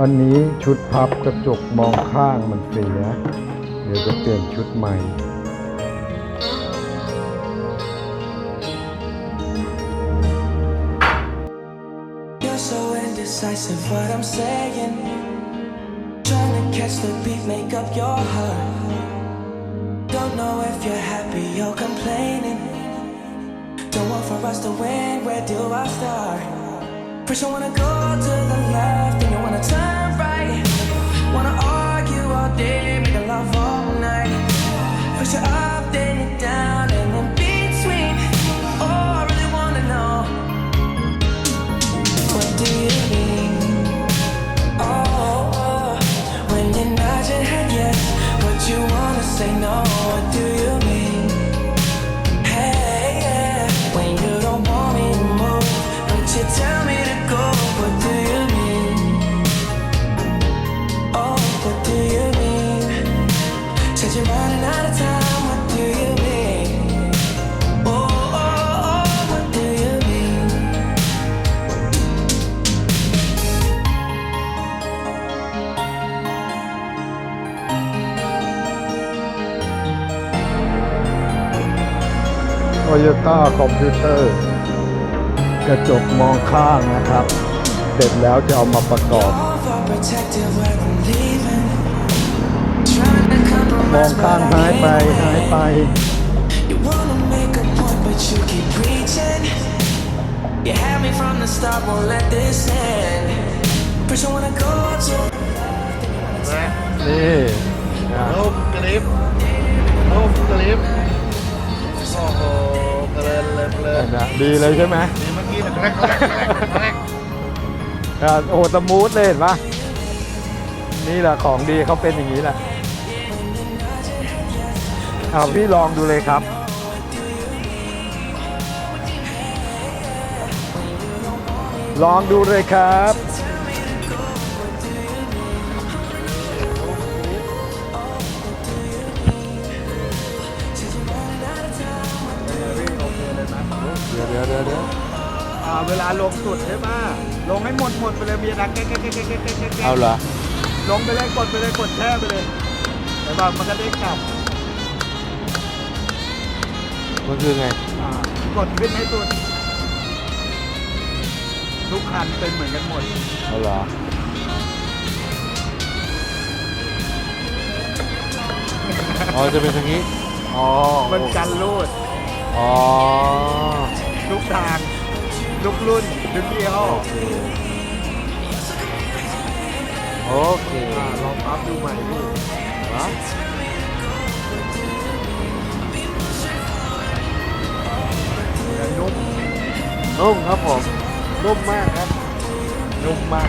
อันนี้ชุดพับกระจกมองข้างมันเสีย เดี๋ยวจะเปลี่ยนชุดใหม่ Decisive what I'm saying. Trying to catch the beat, make up your heart. Don't know if you're happy or complaining. Don't want for us to win, where do I start? First, you wanna go to the left, then you wanna turn right. Wanna argue all day, make love all night. First, you're up, then you're down, and in between. Oh, I really wanna know. What do you mean? Oh, when you're not your head yes, what you wanna say no? What do you mean? Hey, yeah, when you don't want me to move, but you tell โตโยต้าคอมพิวเตอร์ กระจกมองข้างนะครับ เสร็จแล้วจะเอามาประกอบ มอง compromise, ข้าง but หาย I ไป can't. หายไป You wanna make a point, but you keep preaching. You had me from the start, won't let this end. First you wanna go to นี่นะรูปกลิปรูปกลิปโอ้โหเพลินเลยเพลินนะดีเลยใช่ไหมนี่เมื่อกี้นะแรกแรกแรกแรกอะโอ้สมูทเลยเห็นปะนี่แหละของดีเขาเป็นอย่างนี้แหละ เอาพี่ลองดูเลยครับ ลองดูเลยครับ เดี๋ยวเดี๋ยวเดี๋ยวเดี๋ยวอ่าเวลาลงสุดใช่ไหมลงให้หมดหมดไปเลยมีดังแก๊กแก๊กแก๊กแก๊กแก๊กแก๊กแก๊กเอาเหรอ ลงไปเลยกดไปเลยกดแช่ไปเลยแต่ว่ามันก็เด้งกลับ มันคือไงอ่ากดขึ้นให้สุดทุกคันเป็นเหมือนกันหมด เอาเหรอ อ๋อ จะเป็นอย่างนี้ อ๋อมันกันรูดอ๋อ ทุกทางทุกรุ่นทุกยี่ห้อโอเคอ่าลองปั๊บดูใหม่พี่ วะ นุ่มครับผมนุ่มมากครับนุ่มมาก